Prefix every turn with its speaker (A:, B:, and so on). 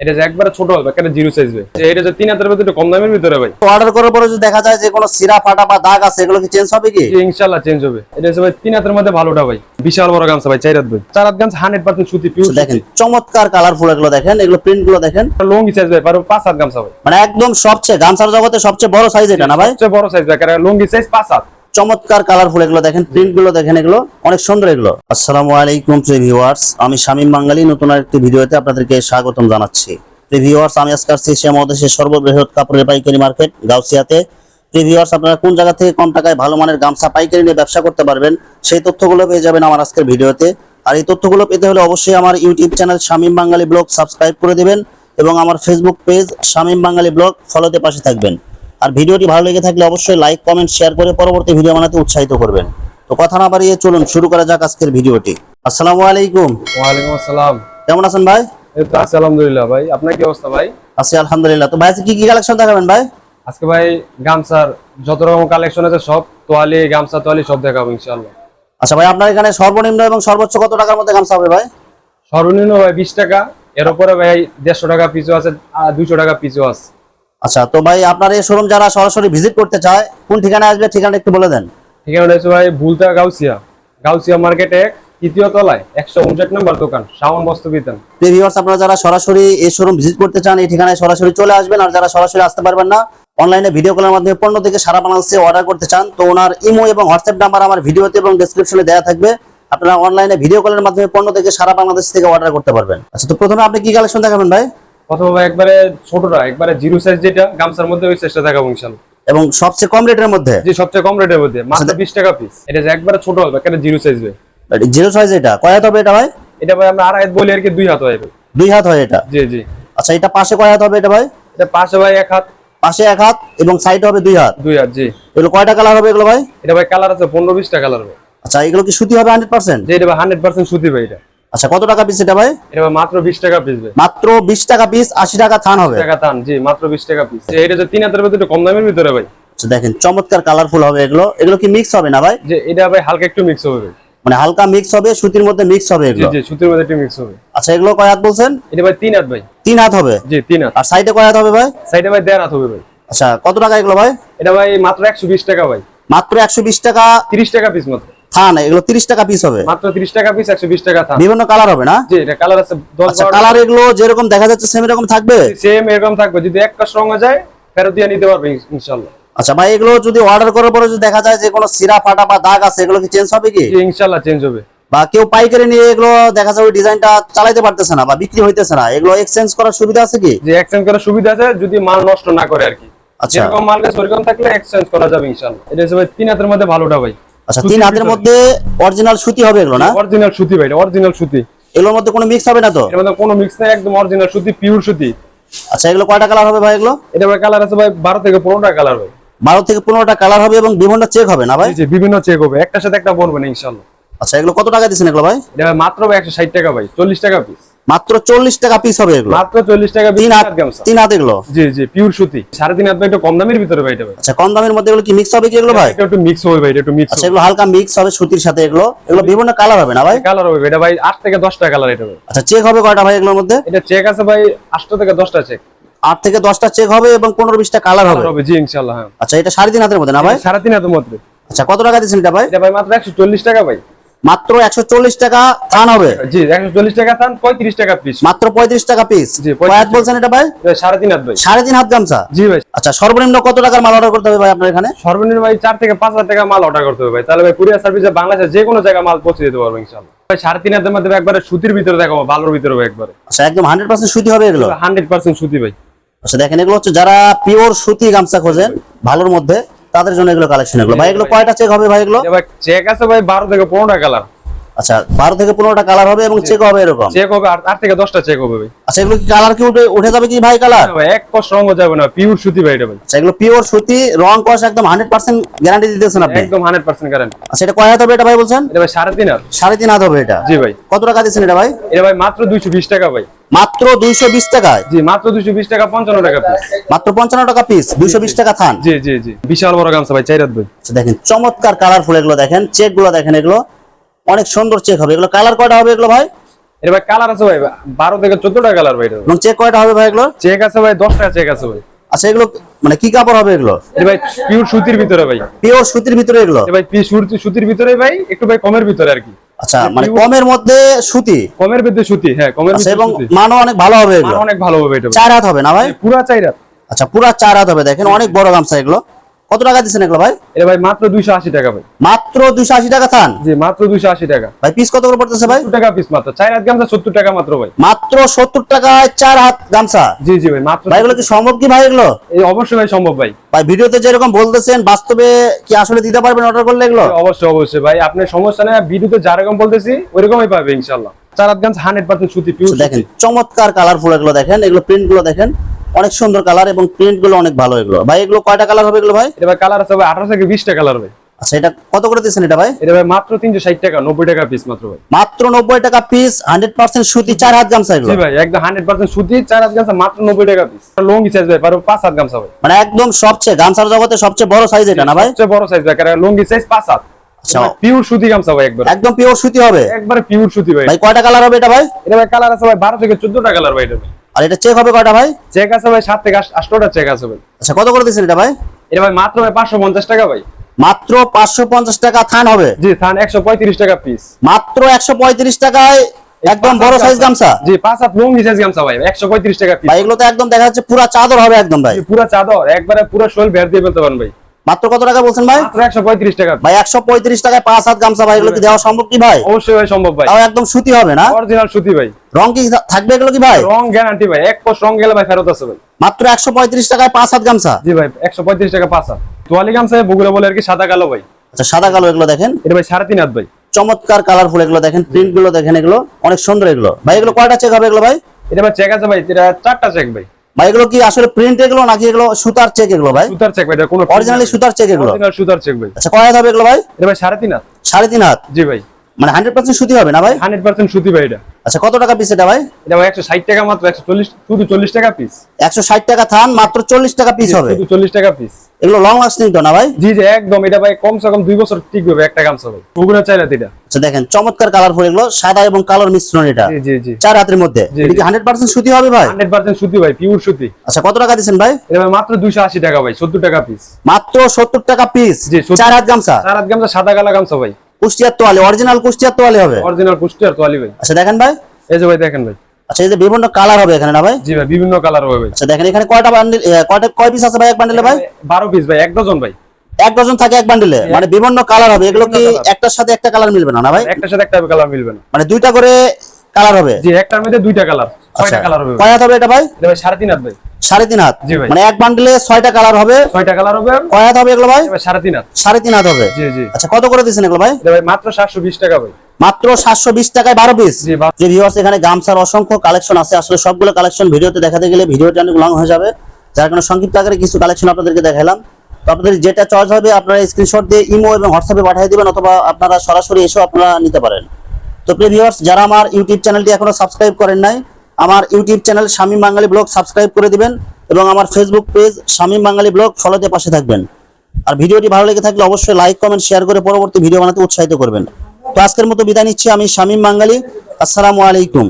A: এটা যে একবারে ছোট হবে একটা জিরো সাইজ এটা যে তিন হাজার ভিতরে কম দামের ভিতরে ভাই।
B: অর্ডার করার পরে যদি দেখা যায় যে কোনো সিরা ফাটা বা দাগ আছে এগুলো কি চেঞ্জ হবে কি?
A: যে ইনশাল্লাহ চেঞ্জ হবে। এটা হচ্ছে ভাই তিন হাতের মধ্যে ভালোটা ভাই। বিশাল বড় গামছা ভাই চার হাত ভাই। চার হাত গামছা হান্ড্রেড পার্সেন্ট সুতি পিওর
B: দেখেন চমৎকার কালারফুল এগুলো দেখেন এগুলো প্রিন্টগুলো দেখেন।
A: লঙ্গি সাইজ ভাই পারো পাঁচ হাত গামছা ভাই।
B: মানে একদম সবচেয়ে গামছার জগতে সবচেয়ে বড় সাইজ এটা না ভাই?
A: সবচেয়ে বড় সাইজ ভাই লঙ্গি সাইজ পাঁচ হাত।
B: চমৎকার কালারফুল এগুলো দেখেন প্রিন্টগুলো দেখেন এগুলো অনেক সুন্দর এগুলো। আসসালামু আলাইকুম ভিউয়ার্স আমি শামীম বাঙালি নতুন আরেকটি ভিডিওতে আপনাদেরকে স্বাগতম জানাচ্ছি। ভিউয়ার্স আমি আজকে আসছি এশিয়া মহাদেশের সর্ববৃহৎ কাপড়ের পাইকারি মার্কেট গাউসিয়াতে। ভিউয়ার্স আপনারা কোন জায়গা থেকে কম টাকায় ভালো মানের গামছা পাইকারি নিয়ে ব্যবসা করতে পারবেন সেই তথ্যগুলো পেয়ে যাবেন আমার আজকের ভিডিওতে। আর এই তথ্যগুলো পেতে হলে অবশ্যই আমার YouTube channel Shamim Bangali blog subscribe করে দিবেন এবং আমার Facebook page Shamim Bangali blog ফলোতে পাশে থাকবেন। আর ভিডিওটি ভালো লেগে থাকলে অবশ্যই লাইক কমেন্ট শেয়ার করে পরবর্তী ভিডিও বানাতে উৎসাহিত করবেন। তো কথা না বাড়িয়ে চলুন শুরু করা যাক আজকের ভিডিওটি। আসসালামু আলাইকুম।
A: ওয়ালাইকুম আসসালাম।
B: কেমন আছেন ভাই?
A: এই তো আছি আলহামদুলিল্লাহ ভাই। আপনার কি অবস্থা ভাই?
B: আছি আলহামদুলিল্লাহ। তো ভাই আজকে কি কি কালেকশন দেখাবেন ভাই?
A: আজকে ভাই গামছার যত রকম কালেকশন আছে সব তোয়ালি গামছা তোয়ালি সব দেখাবো ইনশাল্লাহ
B: আচ্ছা ভাই আপনার এখানে সর্বনিম্ন এবং সর্বোচ্চ কত টাকার মধ্যে গামছা হবে ভাই?
A: সর্বনিম্ন ভাই বিশ টাকা। এর উপরে ভাই দেড়শো টাকা পিছু আছে আর দুইশো টাকা পিছু আছে।
B: আচ্ছা তো ভাই আপনার এই শোরুম যারা সরাসরি ভিজিট করতে চায় কোন ঠিকানায় আসবে ঠিকানা একটু বলে দেন।
A: ঠিকানা হচ্ছে ভাই ভুলতা গাউসিয়া। গাউসিয়া মার্কেটে তৃতীয় তলায় একশো উনষাট নম্বর দোকান শাওন বস্তু বিতান
B: ভিউয়ার্স আপনারা যারা সরাসরি এই শোরুম ভিজিট করতে চান এই ঠিকানায় সরাসরি চলে আসবেন আর যারা সরাসরি আসতে পারবেন না অনলাইনে ভিডিও কলের মাধ্যমে পণ্য থেকে সারা বাংলাদেশে অর্ডার করতে চান তো ওনার ইমো এবং হোয়াটসঅ্যাপ নাম্বার আমার ভিডিওতে এবং ডেসক্রিপশনে দেওয়া থাকবে। আপনারা অনলাইনে ভিডিও কলের মাধ্যমে পণ্য থেকে সারা বাংলাদেশ থেকে অর্ডার করতে পারবেন। আচ্ছা তো প্রথমে আপনি কি কালেকশন দেখাবেন ভাই?
A: ভাই একবারে ছোটটা একবারে জিরো সাইজ যেটা গামছার মধ্যে ওই সাইজটা দেখাবো ইনশাল্লাহ।
B: এবং সবচেয়ে কম রেটের মধ্যে?
A: যে সবচেয়ে কম রেটের মধ্যে। মাত্র বিশ টাকা পিস এটা যে একবারে ছোট হবে একটা জিরো সাইজ ভাই
B: জিরো সাইজ এটা? কয় হাত হবে এটা ভাই?
A: এটা ভাই আমরা আড়াই হাত বলি আর কি দুই হাত হয়
B: দুই হাত হয় এটা?
A: জি জি।
B: আচ্ছা এটা পাশে কয় হাত হবে এটা ভাই?
A: এটা পাশে ভাই এক হাত।
B: পাশে এক হাত এবং সাইড হবে দুই হাত?
A: দুই হাত জি।
B: এগুলো কয়টা কালার হবে এগুলো ভাই?
A: এটা ভাই কালার আছে পনেরো বিশটা কালার ভাই
B: আচ্ছা এগুলো কি সুতি হবে হান্ড্রেড পার্সেন্ট
A: যে এটা ভাই হান্ড্রেড পার্সেন্ট সুতি ভাই এটা।
B: আচ্ছা কত টাকা পিস এটা ভাই?
A: এটা মাত্র বিশ টাকা পিস ভাই।
B: মাত্র বিশ টাকা পিস আশি টাকা থান হবে।
A: টাকা টান জি মাত্র বিশ টাকা পিস এটা যে তিন হাতের ভিতরে কম দামের ভিতরে ভাই।
B: আচ্ছা দেখেন চমৎকার কালারফুল হবে এগুলো। এগুলো কি মিক্স হবে না ভাই?
A: যে এটা ভাই হালকা একটু মিক্স হবে
B: মানে হালকা মিক্স হবে সুতির মধ্যে মিক্স হবে এগুলো।
A: জি সুতির মধ্যে একটু মিক্স হবে।
B: আচ্ছা এগুলো কয় হাত বলছেন?
A: এটা ভাই তিন হাত ভাই।
B: তিন হাত হবে?
A: জি তিন হাত।
B: আর সাইডে কয় হাত হবে ভাই?
A: সাইডে ভাই দেড় হাত হবে ভাই।
B: আচ্ছা কত টাকা এগুলো ভাই?
A: এটা ভাই মাত্র একশো বিশ টাকা ভাই।
B: মাত্র একশো বিশ টাকা।
A: তিরিশ টাকা পিস মাত্র।
B: থান এগুলো তিরিশ টাকা পিস হবে।
A: মাত্র তিরিশ টাকা পিস একশো বিশ টাকা থাম
B: বিভিন্ন কালার হবে না?
A: জি এটা কালার আছে দশ
B: আচ্ছা কালার এগুলো যেরকম দেখা যাচ্ছে সেম এরকম থাকবে?
A: সেম এরকম থাকবে। যদি একটা রঙ যায় ফেরত দিয়ে নিতে পারবে ইনশাল্লাহ।
B: আচ্ছা ভাই এগুলো যদি অর্ডার করার পরে যদি দেখা যায় যে কোনো সিরা ফাটা বা দাগ আছে এগুলো কি চেঞ্জ হবে কি?
A: জি ইনশাল্লাহ চেঞ্জ হবে।
B: বা কেউ পাইকারি নিয়ে এগুলো দেখা যায় ওই ডিজাইনটা চালাইতে পারতেছে না বা বিক্রি হইতেছে না এগুলো এক্সচেঞ্জ করার সুবিধা আছে কি?
A: এক্সচেঞ্জ করার সুবিধা আছে যদি মাল নষ্ট না করে আর কি।
B: আচ্ছা।
A: মাল ওরকম থাকলে এক্সচেঞ্জ করা যাবে ইনশাল্লাহ। এটা হচ্ছে ভাই তিন হাতের মধ্যে ভালোটা ভাই।
B: আচ্ছা তিন হাতের মধ্যে অরিজিনাল সুতি হবে এগুলো না?
A: অরিজিনাল সুতি ভাই অরিজিনাল সুতি।
B: এগুলোর মধ্যে কোনো মিক্স হবে না তো?
A: এর মধ্যে কোনো মিক্স নাই একদম অরিজিনাল সুতি পিওর সুতি।
B: আচ্ছা এগুলো কয়টা কালার হবে ভাই এগুলো?
A: এটা ভাই কালার আছে ভাই বারো থেকে পনেরোটা কালার ভাই।
B: বারো থেকে পনেরোটা কালার হবে এবং বিভিন্ন চেক হবে না ভাই?
A: জি, বিভিন্ন চেক হবে। একটার সাথে একটা পড়বে না ইনশাল্লাহ
B: আচ্ছা এগুলো কত টাকা দিচ্ছেন এগুলো ভাই?
A: এটা মাত্র ভাই একশো ষাট টাকা ভাই চল্লিশ টাকা পিস
B: মাত্র চল্লিশ টাকা পিস হবে এগুলো।
A: মাত্র চল্লিশ টাকা
B: তিন হাত তিন হাত এগুলো।
A: জি জি পিওর সুতি। সাড়ে তিন হাত একটু কম দামের ভিতরে ভাই এটা
B: আচ্ছা কম দামের মধ্যে এগুলো কি মিক্স হবে কি এগুলো ভাই?
A: একটু মিক্স হবে ভাই একটু মিক্স
B: আচ্ছা এগুলো হালকা মিক্স হবে সুতির সাথে এগুলো। এগুলো বিভিন্ন কালার হবে না ভাই?
A: কালার হবে এটা ভাই আট থেকে দশটা কালার এটা
B: আচ্ছা চেক হবে কয়টা ভাই এগুলোর মধ্যে?
A: এটা চেক আছে ভাই আটটা থেকে দশটা চেক
B: আট থেকে দশটা চেক হবে এবং পনেরো বিশটা কালার হবে।
A: হবে জি ইনশাল্লাহ হ্যাঁ।
B: আচ্ছা এটা সাড়ে তিন হাতের মধ্যে না ভাই?
A: সাড়ে তিন হাতের মধ্যে।
B: আচ্ছা কত টাকা দিচ্ছেন এটা ভাই?
A: এটা ভাই মাত্র একশো চল্লিশ টাকা ভাই।
B: মাত্র একশো চল্লিশ টাকা থান হবে।
A: জি একশো চল্লিশ টাকা থান পঁয়ত্রিশ টাকা পিস
B: মাত্র পঁয়ত্রিশ টাকা পিস
A: জি,
B: কয় হাত বলছেন এটা ভাই?
A: সাড়ে তিন হাত ভাই।
B: সাড়ে তিন হাত গামছা?
A: জি ভাই।
B: আচ্ছা সর্বনিম্ন কত টাকার মাল অর্ডার করতে হবে ভাই আপনার এখানে?
A: সর্বনিম্ন ভাই চার থেকে পাঁচ হাজার টাকা মাল অর্ডার করতে হবে ভাই। তাহলে ভাই কুরিয়ার সার্ভিসে বাংলাদেশের যে কোনো জায়গায় মাল পৌঁছে দিতে পারব ইনশাল্লাহ সাড়ে তিন হাতের মধ্যে একবারে সুতির ভিতরে দেখাবো ভালোর ভিতরে একবারে।
B: আচ্ছা একদম হান্ড্রেড পার্সেন্ট সুতি হবে এগুলো?
A: হান্ড্রেড পার্সেন্ট সুতি ভাই।
B: আচ্ছা দেখেন এগুলো হচ্ছে যারা পিওর সুতি গামছা খোঁজেন ভালোর মধ্যে। তাদের জন্য এগুলো কালেকশন এগুলো। ভাই এগুলো কয়টা চেক হবে ভাই এগুলো?
A: চেক আছে ভাই বারো থেকে পনেরোটা কালার
B: আচ্ছা বারো থেকে পনেরোটা কালার হবে এবং চেক হবে এরকম?
A: চেক হবে আট থেকে দশটা চেক হবে
B: আচ্ছা এগুলো কি কালার কি উঠে উঠে যাবে কি ভাই কালার
A: এক কষ্ট রঙ যাবে না পিওর সুতি ভাই এটা ভাই।
B: আচ্ছা এগুলো পিওর সুতি রং কস একদম হান্ড্রেড পার্সেন্ট গ্যারান্টি দিতেছেন আপনি?
A: একদম হান্ড্রেড পার্সেন্ট গ্যারান্টি
B: আচ্ছা এটা কয় হাত হবে এটা ভাই বলছেন?
A: এটা ভাই সাড়ে তিন হাত।
B: সাড়ে তিন হাত হবে এটা।
A: জি ভাই।
B: কত টাকা দিচ্ছেন এটা ভাই?
A: এটা ভাই মাত্র দুইশো বিশ টাকা ভাই।
B: মাত্র দুইশো বিশ টাকায়?
A: জি মাত্র দুইশো বিশ টাকা পঞ্চান্ন টাকা পিস
B: মাত্র পঞ্চান্ন টাকা পিস দুইশো বিশ টাকা থান।
A: জি জি জি। বিশাল বড় গামছা ভাই চাইরাত ভাই।
B: আচ্ছা দেখেন চমৎকার কালারফুল এগুলো দেখেন চেকগুলো দেখেন এগুলো। অনেক সুন্দর চেক হবে। এগুলো কালার কয়টা হবে এগুলো ভাই?
A: ভাই কালার আছে ভাই বারো থেকে চোদ্দটা কালার ভাই
B: এবং চেক কয়টা হবে ভাই এগুলো?
A: চেক আছে ভাই দশটা চেক আছে ভাই।
B: আচ্ছা এগুলো মানে কি কাপড় হবে এগুলো?
A: ভাই পিওর সুতির ভিতরে ভাই।
B: পিওর সুতির ভিতরে এগুলো?
A: ভাই সুতির ভিতরে ভাই একটু ভাই কমের ভিতরে আর কি।
B: আচ্ছা মানে কমের মধ্যে সুতি?
A: কমের মধ্যে সুতি হ্যাঁ কমের মধ্যে
B: এবং মানও অনেক ভালো হবে এগুলো?
A: অনেক ভালো হবে এটা।
B: চার হাত হবে না ভাই?
A: পুরো চার হাত।
B: আচ্ছা পুরা চার হাত হবে। দেখেন অনেক বড় গামছা এগুলো। কত টাকা দিচ্ছেন এগুলো ভাই?
A: এটা ভাই মাত্র দুইশো আশি টাকা ভাই।
B: মাত্র দুইশো আশি টাকা থান
A: জি মাত্র দুইশো আশি টাকা।
B: ভাই পিস কত করে পড়তেছে ভাই?
A: সত্তর টাকা পিস মাত্র। চার হাত গামছা সত্তর টাকা মাত্র ভাই।
B: মাত্র সত্তর টাকায় চার হাত গামছা?
A: জি জি ভাই মাত্র
B: ভাই এগুলো কি সম্ভব কি ভাই এগুলো?
A: এই অবশ্যই ভাই সম্ভব ভাই।
B: ভাই ভিডিওতে যেরকম বলতেছেন বাস্তবে কি আসলে দিতে পারবেন অর্ডার করলে এগুলো?
A: অবশ্যই অবশ্যই ভাই। আপনার সমস্যা নেই ভিডিওতে যেরকম বলতেছি ওইরকমই পাবে ইনশাল্লাহ চার হাত গামছা হান্ড্রেড পার্সেন্ট সুতি পিওর
B: দেখেন চমৎকার কালারফুল এগুলো দেখেন এগুলো প্রিন্টগুলো দেখেন। অনেক সুন্দর কালার এবং প্রিন্টগুলো অনেক ভালো এগুলো। ভাই এগুলো কয়টা কালার হবে এগুলো ভাই?
A: এটা ভাই কালার আছে ভাই আঠারো থেকে বিশটা কালার ভাই।
B: আচ্ছা এটা কত করে দিচ্ছেন এটা ভাই?
A: এটা ভাই মাত্র তিনশো ষাট টাকা নব্বই টাকা পিস মাত্র ভাই।
B: মাত্র নব্বই টাকা পিস হান্ড্রেড পার্সেন্ট সুতি চার হাত গামছা এগুলো।
A: জি ভাই একদম হান্ড্রেড পার্সেন্ট সুতি চার হাত গামছা মাত্র নব্বই টাকা পিস লঙ্গি সাইজ ভাই পারো পাঁচ হাত গামছা ভাই।
B: মানে একদম সবচেয়ে গামছার জগতে সবচেয়ে বড় সাইজ এটা না ভাই?
A: সবচেয়ে বড় সাইজ ভাই কারণ লঙ্গি সাইজ পাঁচ হাত।
B: আচ্ছা
A: পিওর সুতি গামছা ভাই একবার।
B: একদম পিওর সুতি হবে।
A: একবারে পিওর সুতি ভাই।
B: ভাই কয়টা কালার হবে এটা ভাই?
A: এটা ভাই কালার আছে ভাই বারো থেকে চোদ্দটা কালার ভাই এটা
B: আর এটা চেক হবে কয়টা ভাই?
A: চেক আছে ভাই সাত থেকে আট- আটটা চেক আছে ভাই।
B: আচ্ছা কত করে এটা ভাই?
A: এটা ভাই মাত্র ভাই পাঁচশো পঞ্চাশ টাকা ভাই।
B: মাত্র পাঁচশো পঞ্চাশ টাকা থান হবে?
A: জি থান একশো পঁয়ত্রিশ টাকা পিস
B: মাত্র একশো পঁয়ত্রিশ টাকায় একদম বড় সাইজ গামছা?
A: জি পাঁচ হাত লঙ্গি সাইজ গামছা ভাই একশো পঁয়ত্রিশ টাকা পিস
B: ভাই এগুলো তো একদম দেখা যাচ্ছে পুরা চাদর হবে একদম ভাই।
A: পুরো চাদর একবারে পুরো শোল বের দিয়ে ফেলতে পারেন ভাই।
B: মাত্র কত টাকা বলছেন ভাই?
A: একশো পঁয়ত্রিশ টাকা।
B: ভাই একশো পঁয়ত্রিশ টাকায় পাঁচ হাত গামছা ভাই এগুলো কি দেওয়া সম্ভব কি ভাই?
A: অবশ্যই ভাই সম্ভব ভাই।
B: তাও একদম সুতি হবে না?
A: অরিজিনাল সুতি ভাই।
B: রং কি থাকবে এগুলো কি ভাই?
A: রং গ্যারান্টি ভাই এক পোস্ট রং গেলে ভাই ফেরত আছে ভাই।
B: মাত্র একশো পঁয়ত্রিশ টাকায় পাঁচ হাত গামছা?
A: জি ভাই একশো পঁয়ত্রিশ টাকা পাঁচ হাত। তোয়ালি গামছা বগুলা বলে আর কি সাদা কালো ভাই।
B: আচ্ছা সাদা কালো এগুলো দেখেন?
A: এটা ভাই সাড়ে তিন হাত ভাই।
B: চমৎকার কালারফুল এগুলো দেখেন প্রিন্টগুলো দেখেন এগুলো অনেক সুন্দর এগুলো। ভাই এগুলো কয়টা চেক হবে এগুলো ভাই?
A: এটা ভাই চেক আছে ভাই এটা চারটা চেক ভাই।
B: ভাই এগুলো কি আসলে প্রিন্ট এগুলো নাকি এগুলো সুতার চেক এগুলো ভাই?
A: সুতার চেক ভাই কোনো
B: অরিজিনালি সুতার চেক এগুলো।
A: অরিজিনাল সুতার চেক ভাই।
B: আচ্ছা কয় হবে এগুলো ভাই?
A: এটা ভাই সাড়ে তিন হাত।
B: সাড়ে তিন হাত।
A: জি ভাই।
B: মানে হান্ড্রেড পার্সেন্ট সুতি হবে না ভাই?
A: হান্ড্রেড পার্সেন্ট সুতি ভাই এটা।
B: আচ্ছা কত টাকা পিস এটা ভাই?
A: এটা ভাই একশো ষাট টাকা মাত্র একশো চল্লিশ শুধু চল্লিশ টাকা পিস
B: একশো ষাট টাকা থান মাত্র চল্লিশ টাকা পিস হবে।
A: শুধু চল্লিশ টাকা পিস
B: এগুলো লং লাস্টিং তো না ভাই?
A: জি জি একদম এটা ভাই কমসে কম দুই বছর টিকবে একটা গামছা ভাই। বগুড়া চাইলে এটা।
B: আচ্ছা দেখেন চমৎকার কালার কালারফুল এগুলো সাদা এবং কালোর মিশ্রণ এটা।
A: জি জি জি।
B: চার হাতের মধ্যে। এটা কি
A: জি।
B: হান্ড্রেড পার্সেন্ট সুতি হবে ভাই?
A: হান্ড্রেড পার্সেন্ট সুতি ভাই পিওর সুতি।
B: আচ্ছা কত টাকা দিচ্ছেন ভাই?
A: এটা ভাই মাত্র দুইশো আশি টাকা ভাই সত্তর টাকা পিস
B: মাত্র সত্তর টাকা পিস
A: জি,
B: চার হাত গামছা?
A: চার হাত গামছা সাদা কালো গামছা ভাই।
B: কুষ্টিয়ার তোয়ালে অরিজিনাল কুষ্টিয়ার তোয়ালে হবে?
A: অরিজিনাল কুষ্টিয়ার তোয়ালি ভাই।
B: আচ্ছা দেখেন ভাই।
A: এই যে ভাই দেখেন ভাই।
B: আচ্ছা এই যে বিভিন্ন কালার হবে এখানে না ভাই?
A: জি ভাই বিভিন্ন কালার হবে ভাই।
B: আচ্ছা দেখেন এখানে কয়টা বান্ডিল কয়টা কয় পিস আছে ভাই এক বান্ডিলে ভাই?
A: বারো পিস ভাই এক ডজন ভাই।
B: এক ডজন থাকে এক বান্ডিলে মানে বিভিন্ন কালার হবে এগুলো কি একটার সাথে একটা কালার মিলবে না না ভাই?
A: একটার সাথে একটা কালার মিলবে না।
B: মানে দুইটা করে কালার হবে?
A: জি একটার মধ্যে দুইটা কালার ছয়টা কালার হবে।
B: কয় হাত হবে এটা ভাই?
A: এটা ভাই সাড়ে তিন হাত ভাই।
B: সাড়ে তিন হাত?
A: জি ভাই।
B: মানে এক বান্ডিলে ছয়টা কালার হবে?
A: ছয়টা কালার হবে।
B: কয় হাত হবে এগুলো ভাই?
A: এটা ভাই সাড়ে তিন হাত।
B: সাড়ে তিন হাত হবে।
A: জি জি।
B: আচ্ছা কত করে এগুলো ভাই?
A: এটা ভাই মাত্র সাতশো বিশ টাকা ভাই।
B: মাত্র সাতশো বিশ টাকায় বারো পিস যে ভিউয়ার্স এখানে গামছার অসংখ্য কালেকশন আছে আসলে সবগুলো কালেকশন ভিডিওতে দেখাতে গেলে ভিডিওটা অনেক লং হয়ে যাবে। যার কারণে সংক্ষিপ্ত আকারে কিছু কালেকশন আপনাদেরকে দেখালাম। তো আপনাদের যেটা চয়েস হবে আপনারা স্ক্রিনশট দিয়ে ইমো এবং হোয়াটসঅ্যাপে পাঠিয়ে দিবেন অথবা আপনারা সরাসরি এসেও আপনারা নিতে পারেন। তো প্রিয় ভিউয়ার্স যারা আমার ইউটিউব চ্যানেলটি এখনও সাবস্ক্রাইব করেন নাই, আমার ইউটিউব চ্যানেল স্বামী বাঙালি ব্লগ সাবস্ক্রাইব করে দিবেন এবং আমার ফেসবুক পেজ স্বামী বাঙালি ব্লগ ফলোতে পাশে থাকবেন। আর ভিডিওটি ভালো লেগে থাকলে অবশ্যই লাইক কমেন্ট শেয়ার করে পরবর্তী ভিডিও বানাতে উৎসাহিত করবেন। তো আজকের মতো বিদায় নিচ্ছি আমি স্বামী বাঙালি। আসসালামু আলাইকুম।